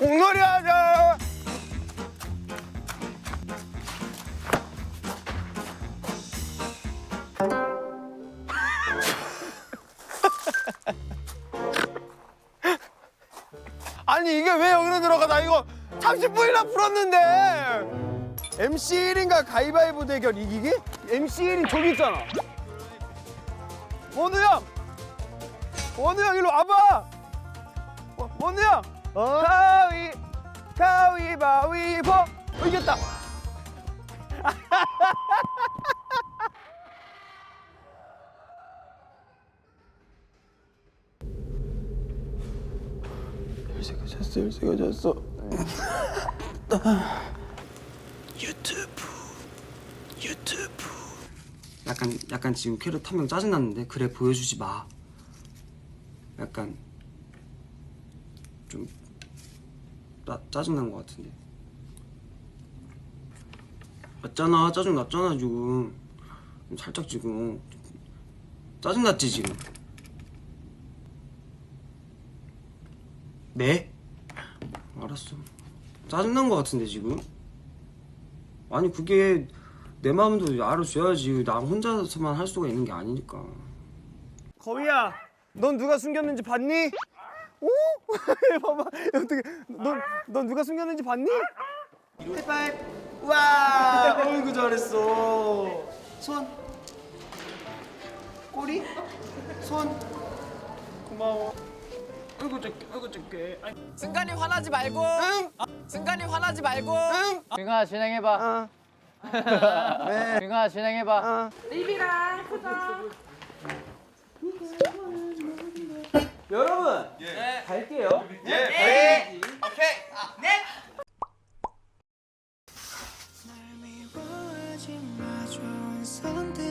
공놀이 하자. 아니 이게 왜 여기로 들어가? 나 이거 30분이나 풀었는데. MC 1인가 가위바위보 대결 이기기? MC 1인 저기 있잖아. 원우 형! 원우 형 일로 와봐! 원- 원우 형! 가위, 가위바위보! 어, 이겼다! 열쇠가 졌어, 열쇠가 졌어. 유튜브, 유튜브. 약간 약간 지금 캐럿 한명 짜증났는데 그래 보여주지 마. 약간 좀 짜, 짜증난 것 같은데. 맞잖아 짜증 났잖아 지금 좀 살짝 지금 어, 짜증 났지 지금. 네? 알았어. 짜증 난것 같은데 지금. 아니 그게 내 마음도 알아줘야지 나 혼자서만 할 수가 있는 게 아니니까 거위야, 넌 누가 숨겼는지 봤니? 오? 봐봐, 어떻게? 넌, 넌 누가 숨겼는지 봤니? 하이파이브 와 어이구 잘했어 손 꼬리 손 고마워 어이구 작게 어이구 작게 승관이 화나지 말고. 승관이 화나지 말고. 민건아 진행해봐. 아, 민건아 진행해봐. 아. 여러분 예, 네. 오케이. 아, 네. 날 미워하지 마 좋은 선택